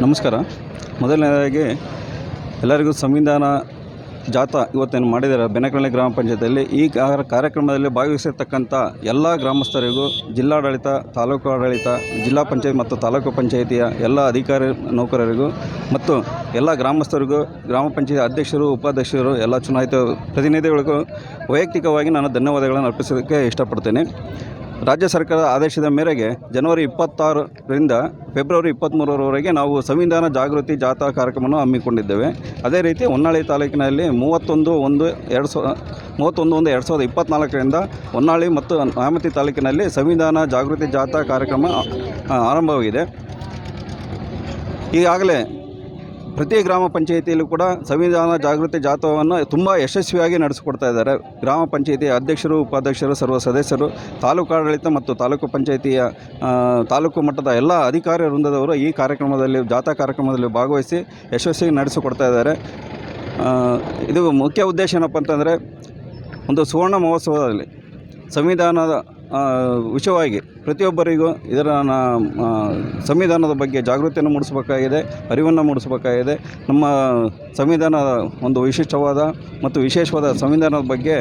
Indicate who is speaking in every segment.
Speaker 1: ನಮಸ್ಕಾರ. ಮೊದಲನೇದಾಗಿ ಎಲ್ಲರಿಗೂ ಸಂವಿಧಾನ ಜಾಥಾ ಇವತ್ತೇನು ಮಾಡಿದ್ದಾರೆ? ಬೆನಕನಹಳ್ಳಿ ಗ್ರಾಮ ಪಂಚಾಯತಿಯಲ್ಲಿ ಈ ಕಾರ್ಯಕ್ರಮದಲ್ಲಿ ಭಾಗವಹಿಸಿರ್ತಕ್ಕಂಥ ಎಲ್ಲ ಗ್ರಾಮಸ್ಥರಿಗೂ ಜಿಲ್ಲಾಡಳಿತ, ತಾಲೂಕು ಆಡಳಿತ, ಜಿಲ್ಲಾ ಪಂಚಾಯತ್ ಮತ್ತು ತಾಲೂಕು ಪಂಚಾಯಿತಿಯ ಎಲ್ಲ ಅಧಿಕಾರಿ ನೌಕರರಿಗೂ ಮತ್ತು ಎಲ್ಲ ಗ್ರಾಮಸ್ಥರಿಗೂ, ಗ್ರಾಮ ಪಂಚಾಯತ್ ಅಧ್ಯಕ್ಷರು, ಉಪಾಧ್ಯಕ್ಷರು, ಎಲ್ಲ ಚುನಾಯಿತ ಪ್ರತಿನಿಧಿಗಳಿಗೂ ವೈಯಕ್ತಿಕವಾಗಿ ನಾನು ಧನ್ಯವಾದಗಳನ್ನು ಅರ್ಪಿಸೋದಕ್ಕೆ ಇಷ್ಟಪಡ್ತೇನೆ. ರಾಜ್ಯ ಸರ್ಕಾರದ ಆದೇಶದ ಮೇರೆಗೆ ಜನವರಿ ಇಪ್ಪತ್ತಾರರಿಂದ ಫೆಬ್ರವರಿ ಇಪ್ಪತ್ತ್ಮೂರರವರೆಗೆ ನಾವು ಸಂವಿಧಾನ ಜಾಗೃತಿ ಜಾಥಾ ಕಾರ್ಯಕ್ರಮವನ್ನು ಹಮ್ಮಿಕೊಂಡಿದ್ದೇವೆ. ಅದೇ ರೀತಿ ಹೊನ್ನಾಳಿ ತಾಲೂಕಿನಲ್ಲಿ ಮೂವತ್ತೊಂದು ಒಂದು ಎರಡು ಸಾವಿರ ಮೂವತ್ತೊಂದು ಒಂದು ಎರಡು ಸಾವಿರದ ಇಪ್ಪತ್ತ್ನಾಲ್ಕರಿಂದ ಹೊನ್ನಾಳಿ ಮತ್ತು ನ್ಯಾಮತಿ ತಾಲೂಕಿನಲ್ಲಿ ಸಂವಿಧಾನ ಜಾಗೃತಿ ಜಾಥಾ ಕಾರ್ಯಕ್ರಮ ಆರಂಭವಾಗಿದೆ. ಈಗಾಗಲೇ ಪ್ರತಿ ಗ್ರಾಮ ಪಂಚಾಯಿತಿಯಲ್ಲೂ ಕೂಡ ಸಂವಿಧಾನ ಜಾಗೃತಿ ಜಾಥವನ್ನು ತುಂಬ ಯಶಸ್ವಿಯಾಗಿ ನಡೆಸಿಕೊಡ್ತಾ ಇದ್ದಾರೆ. ಗ್ರಾಮ ಪಂಚಾಯಿತಿ ಅಧ್ಯಕ್ಷರು, ಉಪಾಧ್ಯಕ್ಷರು, ಸರ್ವ ಸದಸ್ಯರು, ತಾಲೂಕು ಆಡಳಿತ ಮತ್ತು ತಾಲೂಕು ಪಂಚಾಯಿತಿಯ ತಾಲೂಕು ಮಟ್ಟದ ಎಲ್ಲ ಅಧಿಕಾರಿ ವೃಂದದವರು ಈ ಕಾರ್ಯಕ್ರಮದಲ್ಲಿ, ಜಾಥಾ ಕಾರ್ಯಕ್ರಮದಲ್ಲಿ ಭಾಗವಹಿಸಿ ಯಶಸ್ವಿಯಾಗಿ ನಡೆಸಿಕೊಡ್ತಾ ಇದ್ದಾರೆ. ಇದು ಮುಖ್ಯ ಉದ್ದೇಶ ಏನಪ್ಪ ಅಂತಂದರೆ, ಒಂದು ಸುವರ್ಣ ಮಹೋತ್ಸವದಲ್ಲಿ ಸಂವಿಧಾನದ ವಿಷಯವಾಗಿ ಪ್ರತಿಯೊಬ್ಬರಿಗೂ ಇದರ ಸಂವಿಧಾನದ ಬಗ್ಗೆ ಜಾಗೃತಿಯನ್ನು ಮೂಡಿಸಬೇಕಾಗಿದೆ, ಅರಿವನ್ನು ಮೂಡಿಸಬೇಕಾಗಿದೆ. ನಮ್ಮ ಸಂವಿಧಾನ ಒಂದು ವಿಶಿಷ್ಟವಾದ ಮತ್ತು ವಿಶೇಷವಾದ ಸಂವಿಧಾನದ ಬಗ್ಗೆ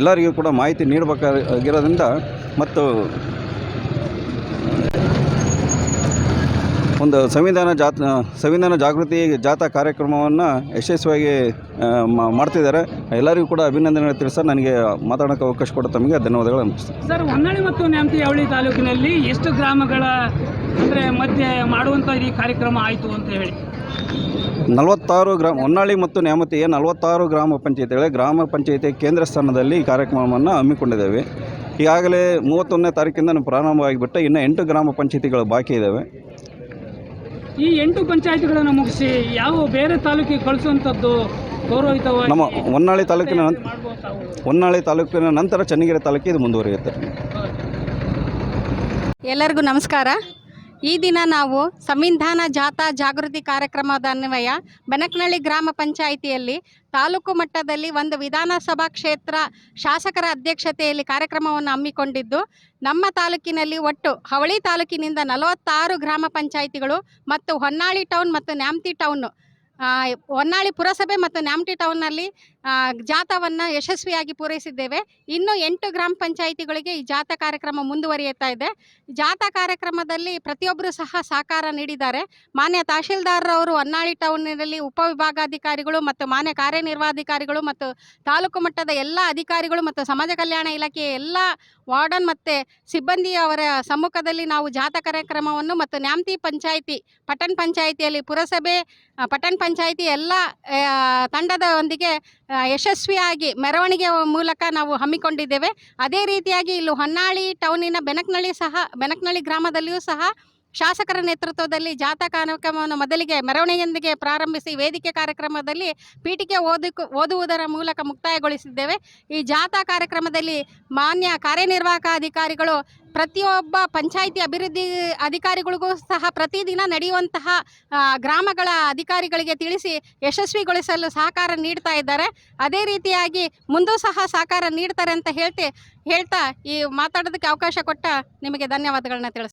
Speaker 1: ಎಲ್ಲರಿಗೂ ಕೂಡ ಮಾಹಿತಿ ನೀಡಬೇಕಾಗಿರೋದ್ರಿಂದ ಮತ್ತು ಒಂದು ಸಂವಿಧಾನ ಜಾತ್ ಸಂವಿಧಾನ ಜಾಗೃತಿ ಜಾಥಾ ಕಾರ್ಯಕ್ರಮವನ್ನು ಯಶಸ್ವಿಯಾಗಿ ಮಾಡ್ತಿದ್ದಾರೆ. ಎಲ್ಲರಿಗೂ ಕೂಡ ಅಭಿನಂದನೆ ತಿಳಿಸ ನನಗೆ ಮಾತಾಡೋಕೆ ಅವಕಾಶ ಕೊಡೋ ತಮಗೆ ಧನ್ಯವಾದಗಳು ಅನಿಸ್ತೇನೆ
Speaker 2: ಸರ್ ಹೊನ್ನಾಳಿ ಮತ್ತು ನ್ಯಾಮತಿ ಅವಳಿ ತಾಲೂಕಿನಲ್ಲಿ ಎಷ್ಟು ಗ್ರಾಮಗಳ ಅಂದರೆ ಮಧ್ಯೆ ಮಾಡುವಂಥ ಈ ಕಾರ್ಯಕ್ರಮ ಆಯಿತು ಅಂತ ಹೇಳಿ?
Speaker 1: ನಲವತ್ತಾರು ಗ್ರಾಮ ಹೊನ್ನಾಳಿ ಮತ್ತು ನ್ಯಾಮತಿಯ ನಲವತ್ತಾರು ಗ್ರಾಮ ಪಂಚಾಯತಿಗಳ ಗ್ರಾಮ ಪಂಚಾಯತಿ ಕೇಂದ್ರ ಸ್ಥಾನದಲ್ಲಿ ಈ ಕಾರ್ಯಕ್ರಮವನ್ನು ಹಮ್ಮಿಕೊಂಡಿದ್ದೇವೆ. ಈಗಾಗಲೇ ಮೂವತ್ತೊಂದನೇ ತಾರೀಕಿಂದ ಪ್ರಾರಂಭವಾಗಿಬಿಟ್ಟು ಇನ್ನು ಎಂಟು ಗ್ರಾಮ ಪಂಚಾಯತಿಗಳು ಬಾಕಿ ಇದ್ದಾವೆ.
Speaker 2: ಈ ಎಂಟು ಪಂಚಾಯತ್ಗಳನ್ನು ಮುಗಿಸಿ ಯಾವ ಬೇರೆ ತಾಲೂಕಿಗೆ ಕಳಿಸುವಂಥದ್ದು ಗೌರವಿತವಾಗಿ
Speaker 1: ನಮ್ಮ ಹೊನ್ನಾಳಿ ತಾಲೂಕಿನ ಹೊನ್ನಾಳಿ ತಾಲೂಕಿನ ನಂತರ ಚನ್ನಗಿರಿ ತಾಲೂಕಿಗೆ ಇದು ಮುಂದುವರಿಯುತ್ತೆ.
Speaker 3: ಎಲ್ಲರಿಗೂ ನಮಸ್ಕಾರ. ಈ ದಿನ ನಾವು ಸಂವಿಧಾನ ಜಾಥಾ ಜಾಗೃತಿ ಕಾರ್ಯಕ್ರಮದ ಅನ್ವಯ ಬೆನಕನಹಳ್ಳಿ ಗ್ರಾಮ ಪಂಚಾಯಿತಿಯಲ್ಲಿ ತಾಲೂಕು ಮಟ್ಟದಲ್ಲಿ ಒಂದು ವಿಧಾನಸಭಾ ಕ್ಷೇತ್ರ ಶಾಸಕರ ಅಧ್ಯಕ್ಷತೆಯಲ್ಲಿ ಕಾರ್ಯಕ್ರಮವನ್ನು ಹಮ್ಮಿಕೊಂಡಿದ್ದು, ನಮ್ಮ ತಾಲೂಕಿನಲ್ಲಿ ಒಟ್ಟು ಹವಳಿ ತಾಲೂಕಿನಿಂದ ನಲವತ್ತಾರು ಗ್ರಾಮ ಪಂಚಾಯಿತಿಗಳು ಮತ್ತು ಹೊನ್ನಾಳಿ ಟೌನ್ ಮತ್ತು ನ್ಯಾಮತಿ ಟೌನ್ ಹೊನ್ನಾಳಿ ಪುರಸಭೆ ಮತ್ತು ನ್ಯಾಮಟಿ ಟೌನ್ನಲ್ಲಿ ಜಾಥಾವನ್ನು ಯಶಸ್ವಿಯಾಗಿ ಪೂರೈಸಿದ್ದೇವೆ. ಇನ್ನು ಎಂಟು ಗ್ರಾಮ ಪಂಚಾಯಿತಿಗಳಿಗೆ ಈ ಜಾಥಾ ಕಾರ್ಯಕ್ರಮ ಮುಂದುವರಿಯುತ್ತಾ ಇದೆ. ಜಾಥಾ ಕಾರ್ಯಕ್ರಮದಲ್ಲಿ ಪ್ರತಿಯೊಬ್ಬರು ಸಹ ಸಹಕಾರ ನೀಡಿದ್ದಾರೆ. ಮಾನ್ಯ ತಹಶೀಲ್ದಾರರವರು ಹೊನ್ನಾಳಿ ಟೌನ್ನಲ್ಲಿ ಉಪವಿಭಾಗಾಧಿಕಾರಿಗಳು ಮತ್ತು ಮಾನ್ಯ ಕಾರ್ಯನಿರ್ವಾಧಿಕಾರಿಗಳು ಮತ್ತು ತಾಲೂಕು ಮಟ್ಟದ ಎಲ್ಲ ಅಧಿಕಾರಿಗಳು ಮತ್ತು ಸಮಾಜ ಕಲ್ಯಾಣ ಇಲಾಖೆಯ ಎಲ್ಲ ವಾರ್ಡನ್ ಮತ್ತು ಸಿಬ್ಬಂದಿಯವರ ಸಮ್ಮುಖದಲ್ಲಿ ನಾವು ಜಾಥಾ ಕಾರ್ಯಕ್ರಮವನ್ನು ಮತ್ತು ನ್ಯಾಮತಿ ಪಂಚಾಯಿತಿ ಪಟ್ಟಣ ಪಂಚಾಯಿತಿಯಲ್ಲಿ ಪುರಸಭೆ ಪಟ್ಟಣ ಪಂಚಾಯಿತಿ ಎಲ್ಲ ಆ, ತಂಡದೊಂದಿಗೆ ಯಶಸ್ವಿಯಾಗಿ ಮೆರವಣಿಗೆ ಮೂಲಕ ನಾವು ಹಮ್ಮಿಕೊಂಡಿದ್ದೇವೆ. ಅದೇ ರೀತಿಯಾಗಿ ಇಲ್ಲಿ ಹೊನ್ನಾಳಿ ಟೌನಿನ ಬೆನಕನಳ್ಳಿ ಸಹ ಬೆನಕನಳ್ಳಿ ಗ್ರಾಮದಲ್ಲಿಯೂ ಸಹ ಶಾಸಕರ ನೇತೃತ್ವದಲ್ಲಿ ಜಾಥಾ ಕಾರ್ಯಕ್ರಮವನ್ನು ಮೊದಲಿಗೆ ಮೆರವಣಿಗೆಯೊಂದಿಗೆ ಪ್ರಾರಂಭಿಸಿ ವೇದಿಕೆ ಕಾರ್ಯಕ್ರಮದಲ್ಲಿ ಪೀಠಿಕೆ ಓದಕ್ಕೆ ಓದುವುದರ ಮೂಲಕ ಮುಕ್ತಾಯಗೊಳಿಸಿದ್ದೇವೆ. ಈ ಜಾಥಾ ಕಾರ್ಯಕ್ರಮದಲ್ಲಿ ಮಾನ್ಯ ಕಾರ್ಯನಿರ್ವಾಹಕ ಅಧಿಕಾರಿಗಳು ಪ್ರತಿಯೊಬ್ಬ ಪಂಚಾಯಿತಿ ಅಭಿವೃದ್ಧಿ ಅಧಿಕಾರಿಗಳಿಗೂ ಸಹ ಪ್ರತಿದಿನ ನಡೆಯುವಂತಹ ಗ್ರಾಮಗಳ ಅಧಿಕಾರಿಗಳಿಗೆ ತಿಳಿಸಿ ಯಶಸ್ವಿಗೊಳಿಸಲು ಸಹಕಾರ ನೀಡ್ತಾ ಇದ್ದಾರೆ. ಅದೇ ರೀತಿಯಾಗಿ ಮುಂದೂ ಸಹ ಸಹಕಾರ ನೀಡ್ತಾರೆ ಅಂತ ಹೇಳ್ತಿ, ಹೇಳ್ತಾ ಈ ಮಾತಾಡೋದಕ್ಕೆ ಅವಕಾಶ ಕೊಟ್ಟ ನಿಮಗೆ ಧನ್ಯವಾದಗಳನ್ನ ತಿಳಿಸ್ತೀನಿ